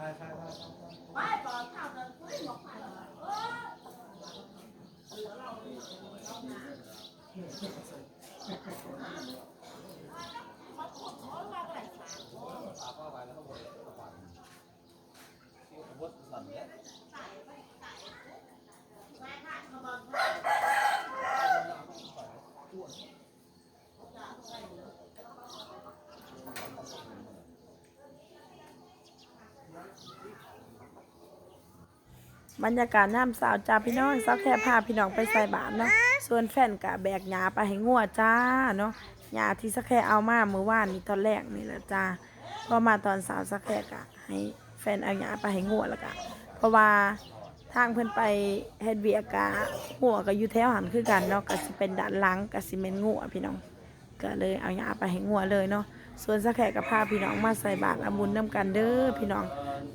ใช่ใช่ใช่ บรรยากาศน้ำสาวจ้าพี่น้องสาวแค่พาพี่น้องไปใส่บาตรเนาะส่วนแฟนกะแบกหยาไปให้งัวจ้าเนาะหยาที่สักแค่เอามาเมื่อวานนี้ตอนแรกนี่แหละจ้าพอมาตอนสาวสักแค่กะให้แฟนเอาหยาไปให้งัวแล้วกะเพราะว่าทางเพื่อนไปเฮดเบียกะหัวก็อยูเท้วหันคือกันเนาะก็สิเป็นดัานลังก็สีเป็นงัวพี่น้องก็เลยเอาหยาไปให้งัวเลยเนาะส่วนสักแค่กับพาพี่น้องมาใส่บาตรอาบุญน้ากันเด้อพี่น้อง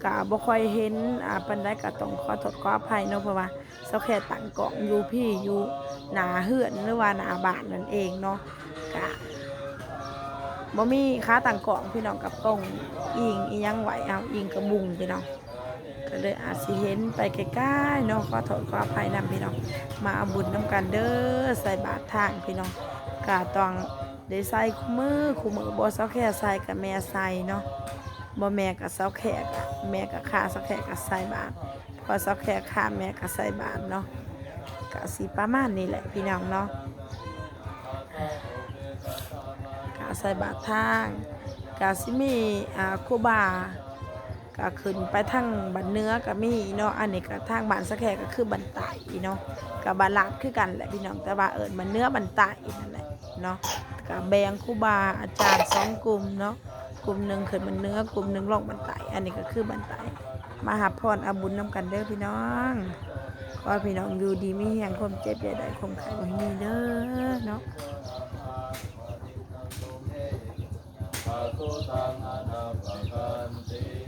กะบ่ค่อยเห็นอ่าปันได้กะต้องขอโทษขออภัยเนาะเพราะว่าเสาแค่ตั้งกล่องอยู่พี่อยู่หนาเหือนหรือว่าหนาบาทนั่นเองเนาะกะบ่มีค้าต่างกล่องพี่น้องกับกล้องอิงอียังไหวเอาอิงกระบุงพี่น้องก็เลยอาจสิเห็นไปใกล้ๆเนาะขอโทษขออภัยนำพี่น้องมาอบุญนำกันเด้อใส่บาตรทางพี่น้องกะตองได้ใส่คู่มือคู่มือบ่ซอแค่ใส่กับแม่ใส่เนาะ บ่แม่กับเสาแขกแม่กับขาเสาแขกกับใส่บาทพอเสาแขกขาแม่กับใส่บาทเนาะกะสีประมาณนี้แหละพี่น้องเนาะกะใส่บาททางกะสิมีอ่าคูบากะขึ้นไปทางบันเนื้อกะมีเนาะ อันนี้กะทางบันสาแขกก็คือบันไตเนาะกับบันลักคือกันแหละพี่น้อง แต่ว่าเอิญบันเนื้อบันไตนั่นแหละเนาะกะแบงคูบาอาจารย์สองกลุ่มเนาะ กลุ่มหนึ่งขึ้นมันเนื้อกลุ่มหนึ่งล่องบันไตอันนี้ก็คือบันไตมาหาพรอาบุญน้ากันเด้อพี่น้องว่าพี่น้องอยู่ดีไม่แห้งความเจ็บใหญ่ใด้ความไข้ไม่มีเด้อเนาะโตตังอาปกันติ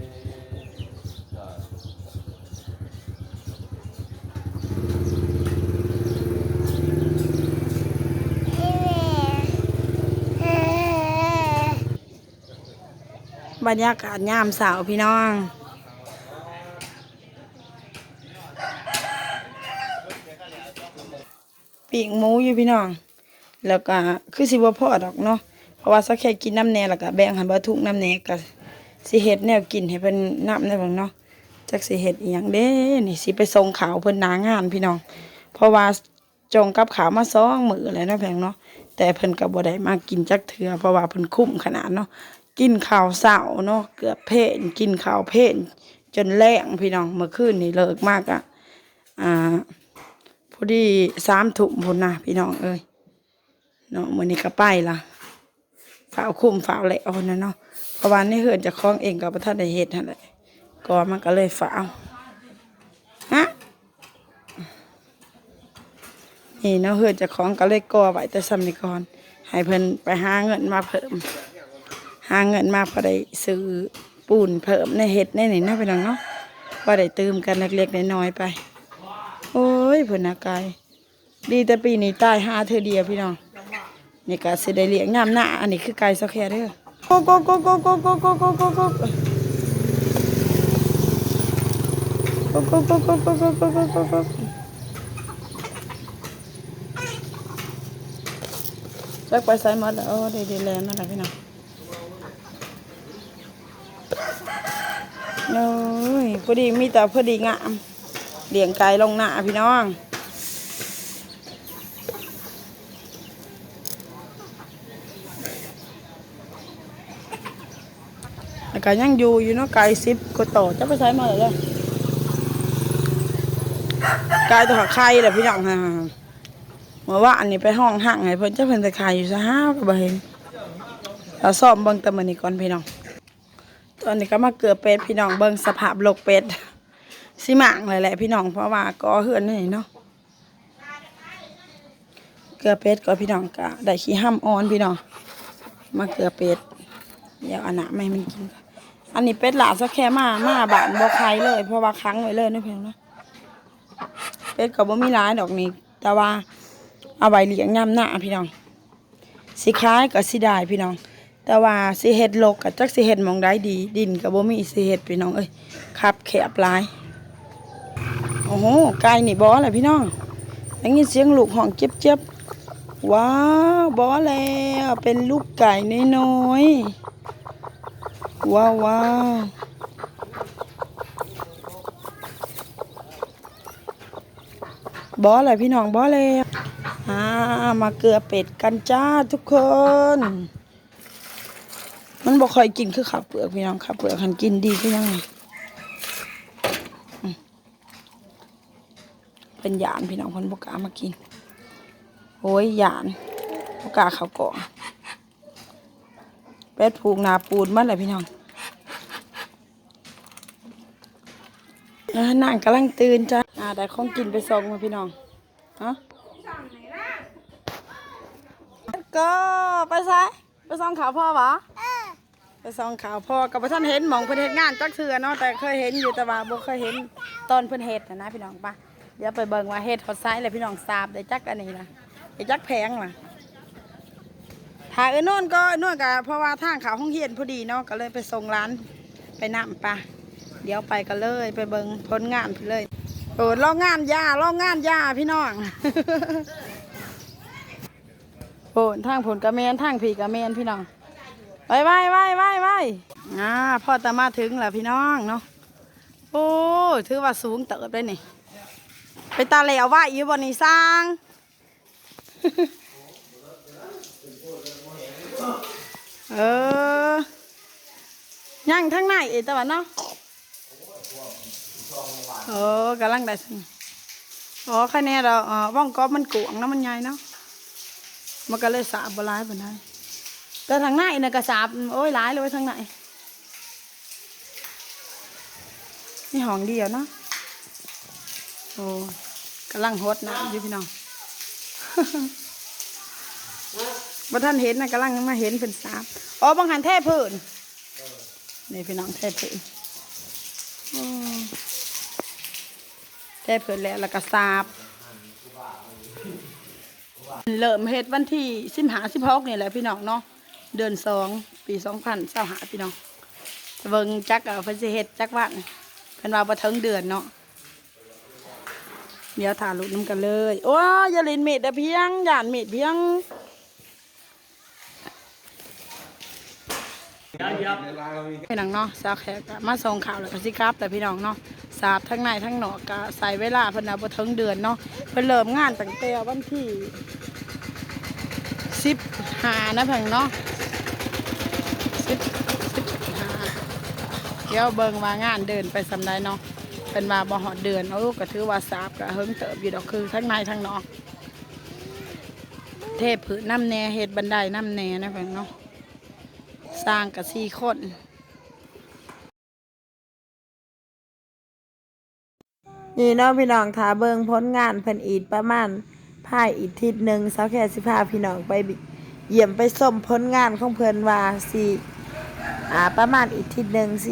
บรรยากาศยามสาวพี่น้องปีกหมูอยู่พี่น้อง แล้วก็คือสิบวพ่อดอกเนาะเพราะว่าสักแค่กินน้ำแน่แล้วก็แบ่งหันบ่ทุกน้ำแน่ก็สิเห็ดแนวกินให้เพิ่นนับได้บ้างเนาะจากสิเห็ดอีหยังเด้นี่สิไปทรงขาวเพิ่นหนางานพี่น้อง เพราะว่าจงกับขาวมาซ่องมือแล้วนะแพงเนาะแต่เพิ่นก็บ่ได้มากินจักเถือเพราะว่าเพิ่นคุ้มขนาดเนาะ กินข้าวเสาเนาะเกือบเพนกินข้าวเพนจนแรงพี่น้องเมื่อคืนนี่เลิกมากอะอ่าพอดีสามถุ่มพุ่นนะพี่น้องเอ้ยเนาะมือนี้ก็ไปละฝ่าคุ้มฝ่าแหละเอานะเนาะเพราะวันนี้เหินจะคล้องเองกับพระท่านในเหตุนั่นแหละก็มันก็เลยฝ่าฮะนี่เนาะเหินจะคล้องก็เลยก่อไว้แต่สมัยก่อนให้เพิ่นไปหาเงินมาเพิ่ม หาเงินมาพอได้ซื้อปูนเพิ่มในเห็ดในนี่นะพี่น้องเนาะพอได้เติมกันเล็กๆน้อยๆไป โอ้ยเพื่อนากายดีแต่ปีนี้ตายหาเธอเดียวพี่น้องนี่ก็สิด้เลี้ยงงามหน้าอันนี้คือกายสแคร์เด้อโกโกโกโกโกโกโกโกโกโกโกโกโกโกโกโกโกโกจักไปใส่มาแล้วเโก้ยวแโก้แล้วพี่น้โก โอ้ยพอดีมีแต่พอดีงามเลี้ยงไก่ลงหน้าพี่น้องแล้วก็ยังอยู่อยู่เนาะไก่สิบก็ต่อจะไปใช้มาเลยไก่ตัวหักไข่แหละพี่น้องฮะเมื่อว่าอันนี้ไปห้องห่างไงเพิ่นจะเพิ่นจะขายอยู่ซะห้าวก็บ่เห็นเราซ่อมเบิ่งแต่มื้อนี้ก่อนพี่น้อง อนนี้ก็มาเกือบเป็ดพี่น้องเบิ่งสภาพโลกเป็ดสิหมางเลยแหละพี่น้องเพราะว่าก่อเฮือนนี่เนาะเกลือเป็ดก็พี่น้องก็ได้ขี้ห้ำอ่อนพี่น้องมาเกลือเป็ดเดี๋ยวอันนะไม่มันกิน อันนี้เป็ดหลาสักแค่มามาบานบ่ใครเลย เพราะว่าค้างไว้เลยนะพี่น้องนะเป็ดก็บ่มีร้ายดอกนี้แต่ว่าเอาไว้เลี้ยงยามหน้าพี่น้องสิคล้ายก็สิได้พี่น้อง แต่ว่าสิเฮ็ดลกกับจักสิเฮ็ดมองได้ดี ดินก็บ่มีสิเฮ็ดพี่น้องเอ้ยครับแคบหลายโอ้โหไก่นี่บออะไรพี่น้องได้ยินเสียงลูกห้องเจ็บเจ็บๆว้าวบอแล้วเป็นลูกไก่น้อยๆว้าวว้าวบออะไรพี่น้องบอแล้วอ่ามาเกลือเป็ดกันจ้าทุกคน มันบ่ค่อยกินคือขับเปลือกพี่น้องขับเปลือกหันกินดีคือยังไงเป็นหยานพี่น้องคนบกล้ามากินโอ้ยหยานบกล้าเขาวกล่องเป็ดผูกนาปูนมันเลยพี่น้องอ่านางกำลังตื่นจ้าอ่าได้ของกินไปส่งมาพี่น้องฮะก็ไปซะไปส่องขาพ่อวะ ไปส่องข่าวพ่อกับท่านเห็นหมองเพิ่นเฮ็ดงานจักเทื่อเนาะแต่เคยเห็นอยู่แต่ว่าบ่เคยเห็นตอนเพิ่นเฮ็ดนะนะพี่น้องปะเดี๋ยวไปเบิ่งว่าเฮ็ดฮอดไซส์เลยพี่น้องทราบได้จักอันนี้นะได้จักแพงล่ะถ้าเอ้นโน่นก็นโน่นก็เพราะว่าทางเขาห้องเฮียนพอดีเนาะก็เลยไปส่งร้านไปนำปะเดี๋ยวไปกันเลยไปเบิ่งผลงานเลยโอ้ลองงานยาลองงานยาพี่น้องโอ้ทางผลกระเมนทางผีกระเมนพี่น้อง ไปไปไปไปไปอ่าพ่อตามาถึงแล้วพี่น้องเนาะโอ้ถือว่าสูงเติบได้นี่ ไปตาเหลวว่าอยู่บนนี้สร้างเออย่างทั้งในเอตะวันเนาะเออกำลังได้สิอ๋อคะแนนเราเออว่องก๊อบมันกวงนะมันใหญ่เนาะมันก็เลยสาบบลายปานใด แต่ทางในน่ะก็สาบโอ้ยหลายเลยทางในนี่ห้องเดียวเนาะโอ้กำลังฮดน้ำอยู่พี่น้องบ่ท่านเห็นนะกำลังมาเห็นเป็นสามอ๋อบางหันแท่พื้นนี่พี่น้องแท่พื้นแท่พื้นแล้วแล้วก็สาบเริ่มเฮ็ดวันที่สิบหาสิบหกนี่แหละพี่น้องเนาะ เดือนสองปีสองพันเศร้าหาพี่น้องเบิ่งจักเออเพิ่นสิเฮ็ดจักวันเพิ่นว่าบ่ถึงเดือนเนาะเดี๋ยวถ่าลุดน้ำกันเลยโอ้ยอย่าลินเม็ดเพียงหยานเม็ดเพียงพี่น้องเนาะสาวแขกมาส่งข่าวแล้วก็สิครับ แต่พี่น้องเนาะสาบทั้งในทั้งหนอกก็ใส่เวลาเพิ่นน่ะบ่ถึงเดือนเนาะเพิ่นเริ่มงานตั้งแต่วันที่านะเพิ่นเนาะสิบสิบห้าเดี๋ยวเบิ่งว่างานเดินไปสำใดเนาะเพิ่นว่าบ่ฮอดเดือนโอ้ก็ถือว่าสาบก็เฮิงเติบอยู่ดอกคือทั้งในทั้งนอก เทพผืนน้ำแหน่เฮ็ดบันไดน้ำแหน่นะเพิ่นเนาะสร้างกับสี่คนนี่เนาะพี่น้องถาเบิงผลงานเพิ่นอีกประมาณภายอีกทิศหนึ่งสาวแค่สิพาพี่น้องไปบิ เยี่ยมไปชมผลงานของเพิ่นว่าสิอ่าประมาณอีกทีหนึ่งสิ